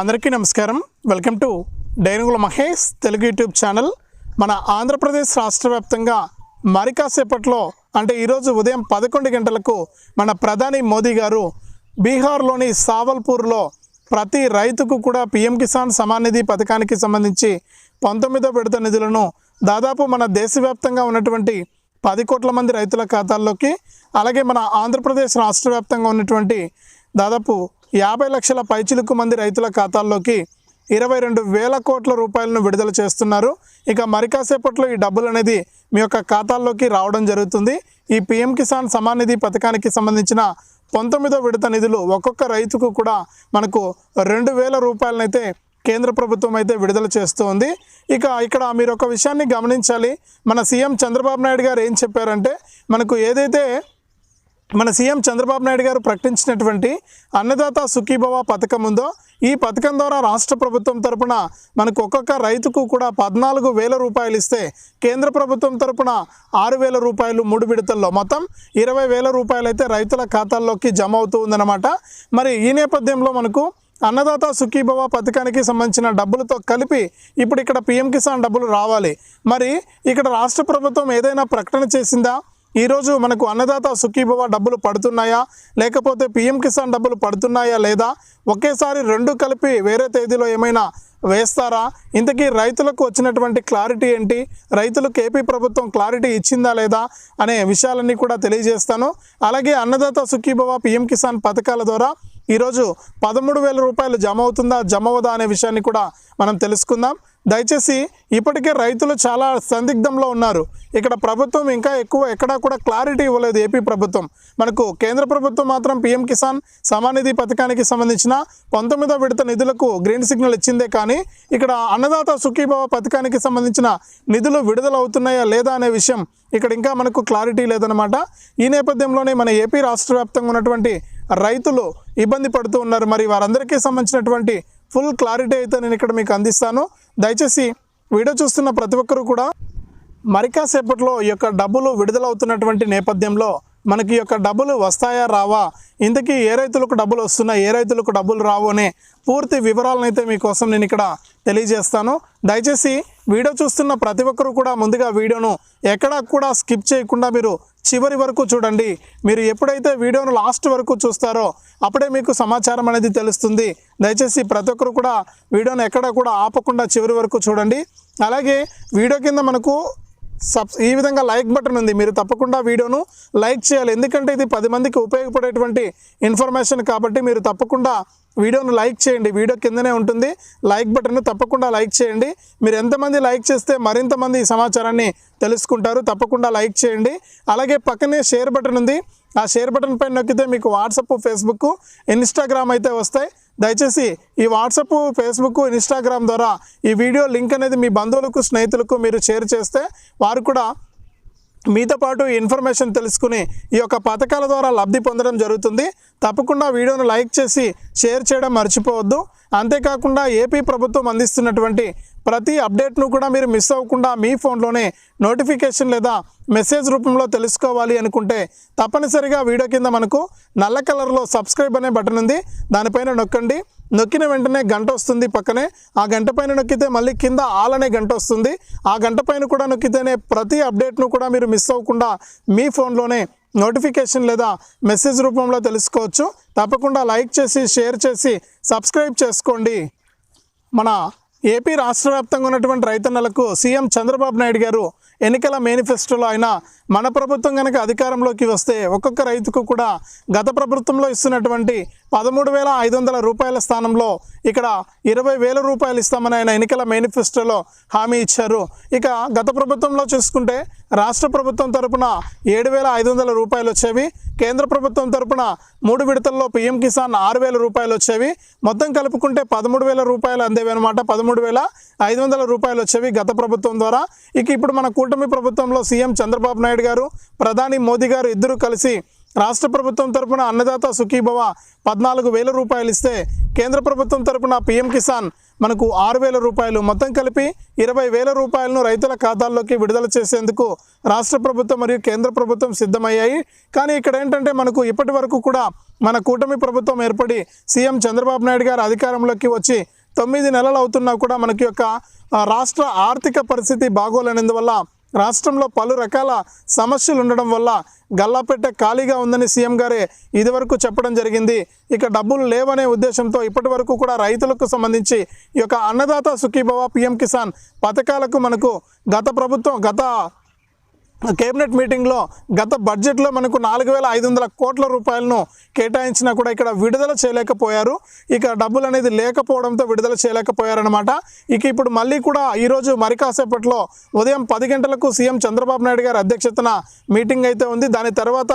అందరికీ నమస్కారం. Welcome to Dainugula Mahesh Telugu YouTube channel. మన ఆంధ్రప్రదేశ్ రాష్ట్ర వ్యాప్తంగా మరి కాసేపట్లో అంటే ఈరోజు ఉదయం పదకొండు గంటలకు మన ప్రధాని మోదీ గారు బీహార్లోని సావల్పూర్లో ప్రతి రైతుకు కూడా పిఎం కిసాన్ సమానిధి పథకానికి సంబంధించి పంతొమ్మిదో విడత నిధులను దాదాపు మన దేశవ్యాప్తంగా ఉన్నటువంటి పది కోట్ల మంది రైతుల ఖాతాల్లోకి అలాగే మన ఆంధ్రప్రదేశ్ రాష్ట్ర వ్యాప్తంగా ఉన్నటువంటి దాదాపు యాభై లక్షల పైచిలుకు మంది రైతుల ఖాతాల్లోకి ఇరవై రెండు వేల కోట్ల రూపాయలను విడుదల చేస్తున్నారు. ఇక మరి కాసేపట్లో ఈ డబ్బులు అనేది మీ యొక్క ఖాతాల్లోకి రావడం జరుగుతుంది. ఈ పిఎం కిసాన్ సమాన్ నిధి పథకానికి సంబంధించిన పంతొమ్మిదో విడత నిధులు ఒక్కొక్క రైతుకు కూడా మనకు రెండు వేల రూపాయలనైతే కేంద్ర ప్రభుత్వం అయితే విడుదల చేస్తూ ఉంది ఇక ఇక్కడ మీరు ఒక విషయాన్ని గమనించాలి. మన సీఎం చంద్రబాబు నాయుడు గారు ఏం చెప్పారంటే మనకు ఏదైతే మన సీఎం చంద్రబాబు నాయుడు గారు ప్రకటించినటువంటి అన్నదాత సుఖీభవ పథకం ఉందో ఈ పథకం ద్వారా రాష్ట్ర ప్రభుత్వం తరపున మనకు ఒక్కొక్క రైతుకు కూడా పద్నాలుగు వేల రూపాయలు ఇస్తే కేంద్ర ప్రభుత్వం తరపున ఆరు వేల రూపాయలు మూడు విడతల్లో. మొత్తం ఇరవై వేల రూపాయలు అయితే రైతుల ఖాతాల్లోకి జమ అవుతూ ఉందన్నమాట. మరి ఈ నేపథ్యంలో మనకు అన్నదాత సుఖీభవ పథకానికి సంబంధించిన డబ్బులతో కలిపి ఇప్పుడు ఇక్కడ పిఎం కిసాన్ డబ్బులు రావాలి. మరి ఇక్కడ రాష్ట్ర ప్రభుత్వం ఏదైనా ప్రకటన చేసిందా? ఈరోజు మనకు అన్నదాత సుఖీభవ డబ్బులు పడుతున్నాయా? లేకపోతే పిఎం కిసాన్ డబ్బులు పడుతున్నాయా లేదా? ఒకేసారి రెండు కలిపి వేరే తేదీలో ఏమైనా వేస్తారా? ఇంతకీ రైతులకు వచ్చినటువంటి క్లారిటీ ఏంటి? రైతులకు ఏపీ ప్రభుత్వం క్లారిటీ ఇచ్చిందా లేదా? అనే విషయాలన్నీ కూడా తెలియజేస్తాను. అలాగే అన్నదాత సుఖీభవ పిఎం కిసాన్ పథకాల ద్వారా ఈరోజు పదమూడు వేల రూపాయలు జమ అవుతుందా జమవదా అనే విషయాన్ని కూడా మనం తెలుసుకుందాం. దయచేసి ఇప్పటికే రైతులు చాలా సందిగ్ధంలో ఉన్నారు. ఇక్కడ ప్రభుత్వం ఇంకా ఎక్కువ ఎక్కడా కూడా క్లారిటీ ఇవ్వలేదు ఏపీ ప్రభుత్వం. మనకు కేంద్ర ప్రభుత్వం మాత్రం పీఎం కిసాన్ సమానిధి పథకానికి సంబంధించిన పంతొమ్మిదో విడత నిధులకు గ్రీన్ సిగ్నల్ ఇచ్చిందే కానీ ఇక్కడ అన్నదాత సుఖీభావ పథకానికి సంబంధించిన నిధులు విడుదల అవుతున్నాయా లేదా అనే విషయం ఇక్కడ ఇంకా మనకు క్లారిటీ లేదనమాట ఈ నేపథ్యంలోనే మన ఏపీ రాష్ట్ర వ్యాప్తంగా ఉన్నటువంటి రైతులు ఇబ్బంది పడుతూ ఉన్నారు. మరి వారందరికీ సంబంధించినటువంటి ఫుల్ క్లారిటీ అయితే నేను ఇక్కడ మీకు అందిస్తాను. దయచేసి వీడియో చూస్తున్న ప్రతి ఒక్కరూ కూడా మరికాసేపట్లో ఈ యొక్క డబ్బులు విడుదలవుతున్నటువంటి నేపథ్యంలో మనకి ఈ యొక్క డబ్బులు వస్తాయా రావా? ఇంతకీ ఏ రైతులకు డబ్బులు వస్తున్నాయి ఏ రైతులకు డబ్బులు రావు అనే పూర్తి వివరాలను అయితే మీకోసం నేను ఇక్కడ తెలియజేస్తాను. దయచేసి వీడియో చూస్తున్న ప్రతి ఒక్కరూ కూడా ముందుగా వీడియోను ఎక్కడా కూడా స్కిప్ చేయకుండా మీరు చివరి వరకు చూడండి. మీరు ఎప్పుడైతే వీడియోను లాస్ట్ వరకు చూస్తారో అప్పుడే మీకు సమాచారం అనేది తెలుస్తుంది. దయచేసి ప్రతి ఒక్కరు కూడా వీడియోను ఎక్కడా కూడా ఆపకుండా చివరి వరకు చూడండి. అలాగే వీడియో కింద మనకు సబ్ ఈ విధంగా లైక్ బటన్ ఉంది. మీరు తప్పకుండా వీడియోను లైక్ చేయాలి. ఎందుకంటే ఇది పది మందికి ఉపయోగపడేటువంటి ఇన్ఫర్మేషన్ కాబట్టి మీరు తప్పకుండా వీడియోను లైక్ చేయండి. వీడియో కిందనే ఉంటుంది. లైక్ బటన్ తప్పకుండా లైక్ చేయండి. మీరు ఎంతమంది లైక్ చేస్తే మరింత మంది ఈ సమాచారాన్ని తెలుసుకుంటారు. తప్పకుండా లైక్ చేయండి. అలాగే పక్కనే షేర్ బటన్ ఉంది. ఆ షేర్ బటన్ పైన నొక్కితే మీకు వాట్సప్ ఫేస్బుక్ ఇన్స్టాగ్రామ్ అయితే వస్తాయి. దయచేసి ఈ వాట్సప్ ఫేస్బుక్ ఇన్స్టాగ్రామ్ ద్వారా ఈ వీడియో లింక్ అనేది మీ బంధువులకు స్నేహితులకు మీరు షేర్ చేస్తే వారు కూడా మీతో పాటు ఇన్ఫర్మేషన్ తెలుసుకుని ఈ యొక్క పథకాల ద్వారా లబ్ధి పొందడం జరుగుతుంది. తప్పకుండా వీడియోను లైక్ చేసి షేర్ చేయడం మర్చిపోవద్దు. అంతేకాకుండా ఏపీ ప్రభుత్వం అందిస్తున్నటువంటి ప్రతి అప్డేట్ను కూడా మీరు మిస్ అవ్వకుండా మీ ఫోన్లోనే నోటిఫికేషన్ లేదా మెసేజ్ రూపంలో తెలుసుకోవాలి అనుకుంటే తప్పనిసరిగా వీడియో కింద మనకు నల్ల కలర్లో సబ్స్క్రైబ్ అనే బటన్ ఉంది. దానిపైన నొక్కండి. నొక్కిన వెంటనే గంట వస్తుంది పక్కనే. ఆ గంట పైన నొక్కితే మళ్ళీ కింద ఆల్ అనే గంట వస్తుంది. ఆ గంట పైన కూడా నొక్కితేనే ప్రతి అప్డేట్ను కూడా మీరు మిస్ అవ్వకుండా మీ ఫోన్లోనే నోటిఫికేషన్ లేదా మెసేజ్ రూపంలో తెలుసుకోవచ్చు. తప్పకుండా లైక్ చేసి షేర్ చేసి సబ్స్క్రైబ్ చేసుకోండి. మన ఏపీ రాష్ట్ర వ్యాప్తంగా ఉన్నటువంటి రైతన్నలకు సీఎం చంద్రబాబు నాయుడు గారు ఎన్నికల మేనిఫెస్టోలో అయినా మన ప్రభుత్వం కనుక అధికారంలోకి వస్తే ఒక్కొక్క రైతుకు కూడా గత ప్రభుత్వంలో ఇస్తున్నటువంటి పదమూడు వేల ఐదు వందల రూపాయల స్థానంలో ఇక్కడ ఇరవై వేల రూపాయలు ఇస్తామని ఆయన ఎన్నికల మేనిఫెస్టోలో హామీ ఇచ్చారు. ఇక గత ప్రభుత్వంలో చూసుకుంటే రాష్ట్ర ప్రభుత్వం తరపున ఏడు వేల ఐదు వందల రూపాయలు వచ్చేవి కేంద్ర ప్రభుత్వం తరపున మూడు విడతల్లో పిఎం కిసాన్ ఆరు వేల రూపాయలు వచ్చేవి మొత్తం కలుపుకుంటే పదమూడు వేల రూపాయలు అందేవి అనమాట పదమూడు వేల ఐదు వందల రూపాయలు వచ్చేవి గత ప్రభుత్వం ద్వారా. ఇక ఇప్పుడు మన కూటమి ప్రభుత్వంలో సీఎం చంద్రబాబు నాయుడు గారు ప్రధాని మోదీ గారు ఇద్దరు కలిసి రాష్ట్ర ప్రభుత్వం తరపున అన్నదాత సుఖీభవ పద్నాలుగు వేల రూపాయలు ఇస్తే కేంద్ర ప్రభుత్వం తరపున పిఎం కిసాన్ మనకు ఆరు వేల రూపాయలు. మొత్తం కలిపి ఇరవై వేల రూపాయలను రైతుల ఖాతాల్లోకి విడుదల చేసేందుకు రాష్ట్ర ప్రభుత్వం మరియు కేంద్ర ప్రభుత్వం సిద్ధమయ్యాయి. కానీ ఇక్కడ ఏంటంటే మనకు ఇప్పటి వరకు కూడా మన కూటమి ప్రభుత్వం ఏర్పడి సీఎం చంద్రబాబు నాయుడు గారు అధికారంలోకి వచ్చి తొమ్మిది నెలలు అవుతున్నా కూడా మనకి యొక్క రాష్ట్ర ఆర్థిక పరిస్థితి బాగోలేనందువల్ల రాష్ట్రంలో పలు రకాల సమస్యలు ఉండడం వల్ల గల్లాపెట్టె ఖాళీగా ఉందని సీఎం గారే ఇదివరకు చెప్పడం జరిగింది. ఇక డబ్బులు లేవనే ఉద్దేశంతో ఇప్పటి వరకు కూడా రైతులకు సంబంధించి ఈ యొక్క అన్నదాత సుఖీభవ పిఎం కిసాన్ పథకాలకు మనకు గత ప్రభుత్వం గత కేబినెట్ మీటింగ్లో గత బడ్జెట్లో మనకు నాలుగు వేల ఐదు వందల కోట్ల రూపాయలను కేటాయించినా కూడా ఇక్కడ విడుదల చేయలేకపోయారు. ఇక డబ్బులు అనేది లేకపోవడంతో విడుదల చేయలేకపోయారనమాట ఇక ఇప్పుడు మళ్ళీ కూడా ఈరోజు మరి కాసేపట్లో ఉదయం పది గంటలకు సీఎం చంద్రబాబు నాయుడు గారి అధ్యక్షతన మీటింగ్ అయితే ఉంది. దాని తర్వాత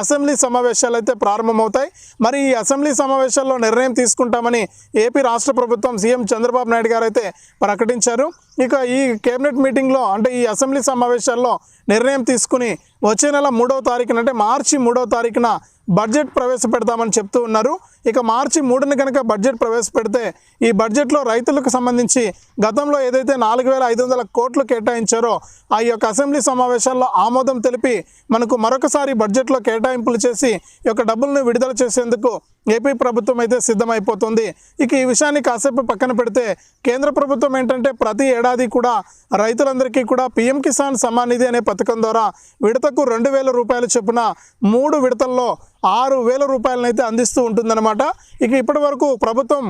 అసెంబ్లీ సమావేశాలు అయితే ప్రారంభమవుతాయి. మరి ఈ అసెంబ్లీ సమావేశాల్లో నిర్ణయం తీసుకుంటామని ఏపీ రాష్ట్ర ప్రభుత్వం సీఎం చంద్రబాబు నాయుడు గారు అయితే ప్రకటించారు. ఇక ఈ కేబినెట్ మీటింగ్లో అంటే ఈ అసెంబ్లీ సమావేశాల్లో నిర్ణయం తీసుకుని వచ్చే నెల మూడవ తారీఖున అంటే మార్చి మూడవ తారీఖున బడ్జెట్ ప్రవేశపెడతామని చెప్తూ ఉన్నారు. ఇక మార్చి మూడున కనుక బడ్జెట్ ప్రవేశపెడితే ఈ బడ్జెట్లో రైతులకు సంబంధించి గతంలో ఏదైతే నాలుగు వేల ఐదు వందల కోట్లు కేటాయించారో ఆ యొక్క అసెంబ్లీ సమావేశాల్లో ఆమోదం తెలిపి మనకు మరొకసారి బడ్జెట్లో కేటాయింపులు చేసి ఈ యొక్క డబ్బులను విడుదల చేసేందుకు ఏపీ ప్రభుత్వం అయితే సిద్ధమైపోతుంది. ఇక ఈ విషయాన్ని కాసేపు పక్కన పెడితే కేంద్ర ప్రభుత్వం ఏంటంటే ప్రతి ఏడాది కూడా రైతులందరికీ కూడా పిఎం కిసాన్ సమ్మాన్ నిధి అనే పథకం ద్వారా విడతకు రెండు వేల రూపాయల చొప్పున మూడు విడతల్లో ఆరు వేల రూపాయలనైతే అందిస్తూ ఉంటుందన్నమాట. ఇక ఇప్పటి వరకు ప్రభుత్వం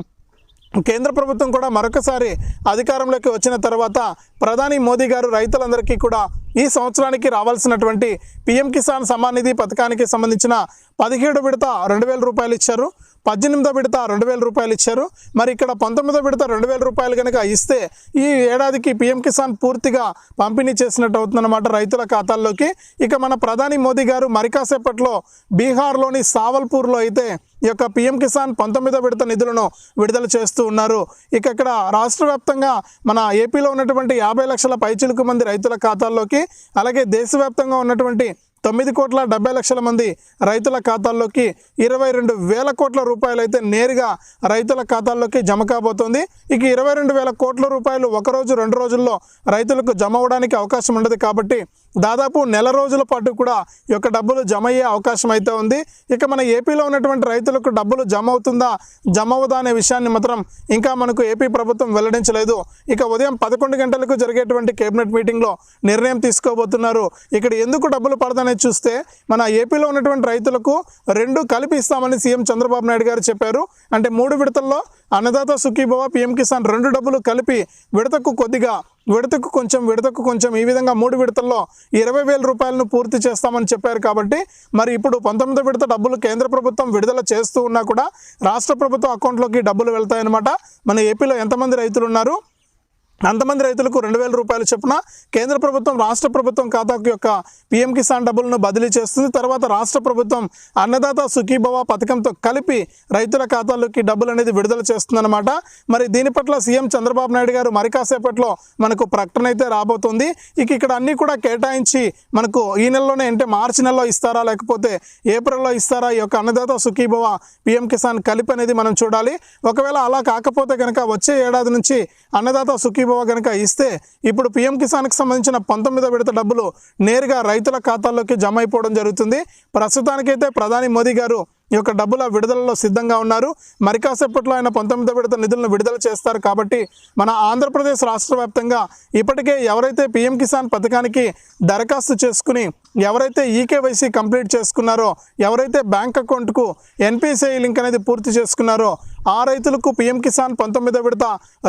కేంద్ర ప్రభుత్వం కూడా మరొకసారి అధికారంలోకి వచ్చిన తర్వాత ప్రధాని మోదీ గారు రైతులందరికీ కూడా ఈ సంవత్సరానికి రావాల్సినటువంటి పిఎం కిసాన్ సమ్మాన్ నిధి పథకానికి సంబంధించిన పదిహేడు విడత రెండు వేల రూపాయలు ఇచ్చారు. పద్దెనిమిదో విడత రెండు వేల రూపాయలు ఇచ్చారు. మరి ఇక్కడ పంతొమ్మిదో విడత రెండు వేల రూపాయలు కనుక ఇస్తే ఈ ఏడాదికి పిఎం కిసాన్ పూర్తిగా పంపిణీ చేసినట్టు అవుతుందన్నమాట రైతుల ఖాతాల్లోకి. ఇక మన ప్రధాని మోదీ గారు మరికాసేపట్లో బీహార్లోని సావల్పూర్లో అయితే ఈ యొక్క పిఎం కిసాన్ పంతొమ్మిదో విడత నిధులను విడుదల చేస్తూ ఉన్నారు. ఇక ఇక్కడ రాష్ట్ర వ్యాప్తంగా మన ఏపీలో ఉన్నటువంటి యాభై లక్షల పైచిలుకు మంది రైతుల ఖాతాల్లోకి అలాగే దేశవ్యాప్తంగా ఉన్నటువంటి తొమ్మిది కోట్ల డెబ్బై లక్షల మంది రైతుల ఖాతాల్లోకి ఇరవై రెండు వేల కోట్ల రూపాయలు అయితే నేరుగా రైతుల ఖాతాల్లోకి జమ కాబోతోంది. ఇక ఇరవై రెండు వేల కోట్ల రూపాయలు ఒకరోజు రెండు రోజుల్లో రైతులకు జమ అవ్వడానికి అవకాశం ఉండదు కాబట్టి దాదాపు నెల రోజుల పాటు కూడా ఈ యొక్క డబ్బులు జమ అయ్యే అవకాశం అయితే ఉంది. ఇక మన ఏపీలో ఉన్నటువంటి రైతులకు డబ్బులు జమ అవుతుందా జమ అవుదా అనే విషయాన్ని మాత్రం ఇంకా మనకు ఏపీ ప్రభుత్వం వెల్లడించలేదు. ఇక ఉదయం పదకొండు గంటలకు జరిగేటువంటి కేబినెట్ మీటింగ్లో నిర్ణయం తీసుకోబోతున్నారు. ఇక్కడ ఎందుకు డబ్బులు పడదనేది చూస్తే మన ఏపీలో ఉన్నటువంటి రైతులకు రెండు కలిపి ఇస్తామని సీఎం చంద్రబాబు నాయుడు గారు చెప్పారు. అంటే మూడు విడతల్లో అన్నదాత సుఖీభవ పిఎం కిసాన్ రెండు డబ్బులు కలిపి విడతకు కొద్దిగా విడతకు కొంచెం విడతకు కొంచెం ఈ విధంగా మూడు విడతల్లో ఇరవై వేల రూపాయలను పూర్తి చేస్తామని చెప్పారు కాబట్టి మరి ఇప్పుడు పంతొమ్మిదో విడత డబ్బులు కేంద్ర ప్రభుత్వం విడుదల చేస్తూ ఉన్నా కూడా రాష్ట్ర ప్రభుత్వం అకౌంట్లోకి డబ్బులు వెళ్తాయన్నమాట. మన ఏపీలో ఎంతమంది రైతులు ఉన్నారు? అంతమంది రైతులకు రెండు వేల రూపాయలు చొప్పున కేంద్ర ప్రభుత్వం రాష్ట్ర ప్రభుత్వం ఖాతాకు యొక్క పీఎం కిసాన్ డబ్బులను బదిలీ చేస్తుంది. తర్వాత రాష్ట్ర ప్రభుత్వం అన్నదాత సుఖీభవ పథకంతో కలిపి రైతుల ఖాతాల్లోకి డబ్బులు అనేది విడుదల చేస్తుందన్నమాట. మరి దీని పట్ల సీఎం చంద్రబాబు నాయుడు గారు మరి కాసేపట్లో మనకు ప్రకటన అయితే రాబోతుంది. ఇక ఇక్కడ అన్నీ కూడా కేటాయించి మనకు ఈ నెలలోనే అంటే మార్చి నెలలో ఇస్తారా లేకపోతే ఏప్రిల్లో ఇస్తారా ఈ యొక్క అన్నదాత సుఖీభవ పీఎం కిసాన్ కలిపి అనేది మనం చూడాలి. ఒకవేళ అలా కాకపోతే కనుక వచ్చే ఏడాది నుంచి అన్నదాత సుఖీభవ కనుక ఇస్తే ఇప్పుడు పిఎం కిసాన్కి సంబంధించిన పంతొమ్మిదో విడత డబ్బులు నేరుగా రైతుల ఖాతాల్లోకి జమ అయిపోవడం జరుగుతుంది. ప్రస్తుతానికైతే ప్రధాని మోదీ గారు ఈ యొక్క డబ్బుల విడుదలలో సిద్ధంగా ఉన్నారు. మరి కాసేపట్లో ఆయన పంతొమ్మిదో విడత నిధులను విడుదల చేస్తారు. కాబట్టి మన ఆంధ్రప్రదేశ్ రాష్ట్ర వ్యాప్తంగా ఇప్పటికే ఎవరైతే పిఎం కిసాన్ పథకానికి దరఖాస్తు చేసుకుని ఎవరైతే ఈకేవైసీ కంప్లీట్ చేసుకున్నారో ఎవరైతే బ్యాంక్ అకౌంట్కు ఎన్పిసిఐ లింక్ అనేది పూర్తి చేసుకున్నారో ఆ రైతులకు పిఎం కిసాన్ పంతొమ్మిదో విడత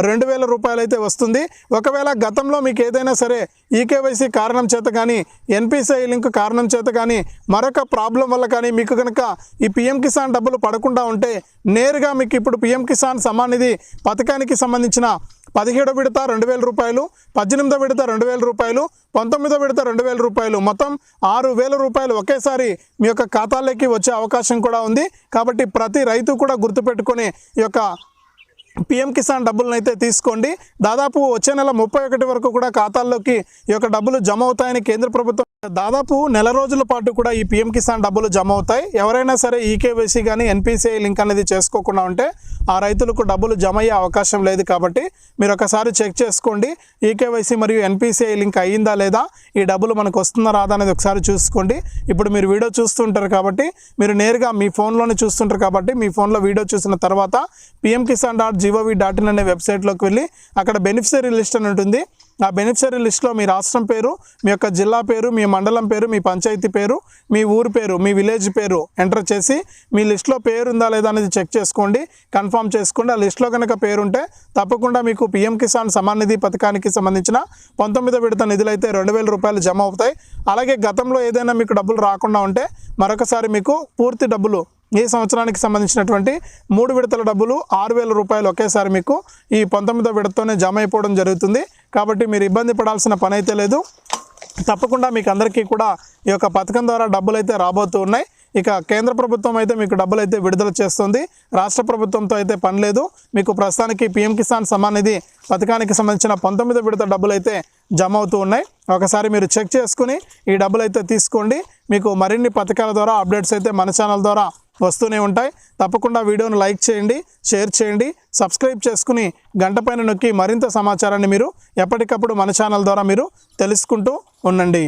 రెండు వేల రూపాయలు అయితే వస్తుంది. ఒకవేళ గతంలో మీకు ఏదైనా సరే ఈకేవైసీ కారణం చేత కానీ ఎన్పిసిఐ లింక్ కారణం చేత కానీ మరొక ప్రాబ్లం వల్ల కానీ మీకు కనుక ఈ పిఎం కిసాన్ డబ్బులు పడకుండా ఉంటే నేరుగా మీకు ఇప్పుడు పిఎం కిసాన్ సమానిధి పథకానికి సంబంధించిన పదిహేడో విడత రెండు వేల రూపాయలు పద్దెనిమిదో విడత రెండు వేల రూపాయలు పంతొమ్మిదో విడత రెండు వేల రూపాయలు మొత్తం ఆరు వేల రూపాయలు ఒకేసారి మీ యొక్క ఖాతాలోకి వచ్చే అవకాశం కూడా ఉంది. కాబట్టి ప్రతి రైతు కూడా గుర్తుపెట్టుకొని ఈ యొక్క పిఎం కిసాన్ డబ్బులను అయితే తీసుకోండి. దాదాపు వచ్చే నెల ముప్పై ఒకటి వరకు కూడా ఖాతాల్లోకి ఈ యొక్క డబ్బులు జమ అవుతాయని కేంద్ర ప్రభుత్వం దాదాపు నెల రోజుల పాటు కూడా ఈ పిఎం కిసాన్ డబ్బులు జమ అవుతాయి. ఎవరైనా సరే ఈకేవైసీ కానీ ఎన్పిసిఐ లింక్ అనేది చేసుకోకుండా ఉంటే ఆ రైతులకు డబ్బులు జమ అయ్యే అవకాశం లేదు కాబట్టి మీరు ఒకసారి చెక్ చేసుకోండి. ఈకేవైసీ మరియు ఎన్పిసిఐ లింక్ అయ్యిందా లేదా ఈ డబ్బులు మనకు వస్తుందా రాదా అనేది ఒకసారి చూసుకోండి. ఇప్పుడు మీరు వీడియో చూస్తుంటారు కాబట్టి మీరు నేరుగా మీ ఫోన్లోనే చూస్తుంటారు కాబట్టి మీ ఫోన్లో వీడియో చూసిన తర్వాత PM Kisan dot G O V dot in అనే వెబ్సైట్లోకి వెళ్ళి అక్కడ బెనిఫిషరీ లిస్ట్ అని ఉంటుంది. ఆ బెనిఫిషరీ లిస్ట్లో మీ రాష్ట్రం పేరు మీ యొక్క జిల్లా పేరు మీ మండలం పేరు మీ పంచాయతీ పేరు మీ ఊరు పేరు మీ విలేజ్ పేరు ఎంటర్ చేసి మీ లిస్ట్లో పేరు ఉందా లేదా అనేది చెక్ చేసుకోండి. కన్ఫర్మ్ చేసుకోండి. ఆ లిస్ట్లో కనుక పేరు ఉంటే తప్పకుండా మీకు పిఎం కిసాన్ సమాన్ నిధి పథకానికి సంబంధించిన పంతొమ్మిదో విడత నిధులు అయితే రెండు వేల రూపాయలు జమ అవుతాయి. అలాగే గతంలో ఏదైనా మీకు డబ్బులు రాకుండా ఉంటే మరొకసారి మీకు పూర్తి డబ్బులు ఈ సంవత్సరానికి సంబంధించినటువంటి మూడు విడతల డబ్బులు ఆరు వేల రూపాయలు ఒకేసారి మీకు ఈ పంతొమ్మిదో విడతతోనే జమ అయిపోవడం జరుగుతుంది. కాబట్టి మీరు ఇబ్బంది పడాల్సిన పని అయితే లేదు. తప్పకుండా మీకు అందరికీ కూడా ఈ యొక్క పథకం ద్వారా డబ్బులు అయితే రాబోతూ ఉన్నాయి. ఇక కేంద్ర ప్రభుత్వం అయితే మీకు డబ్బులు అయితే విడుదల చేస్తుంది. రాష్ట్ర ప్రభుత్వంతో అయితే పని లేదు. మీకు ప్రస్తుతానికి పిఎం కిసాన్ సమాన్ నిధి పథకానికి సంబంధించిన పంతొమ్మిదో విడత డబ్బులు అయితే జమ అవుతూ ఉన్నాయి. ఒకసారి మీరు చెక్ చేసుకుని ఈ డబ్బులు అయితే తీసుకోండి. మీకు మరిన్ని పథకాల ద్వారా అప్డేట్స్ అయితే మన ఛానల్ ద్వారా వస్తూనే ఉంటాయి. తప్పకుండా వీడియోను లైక్ చేయండి షేర్ చేయండి సబ్స్క్రైబ్ చేసుకుని గంట పైన నొక్కి మరింత సమాచారాన్ని మీరు ఎప్పటికప్పుడు మన ఛానల్ ద్వారా మీరు తెలుసుకుంటూ ఉండండి.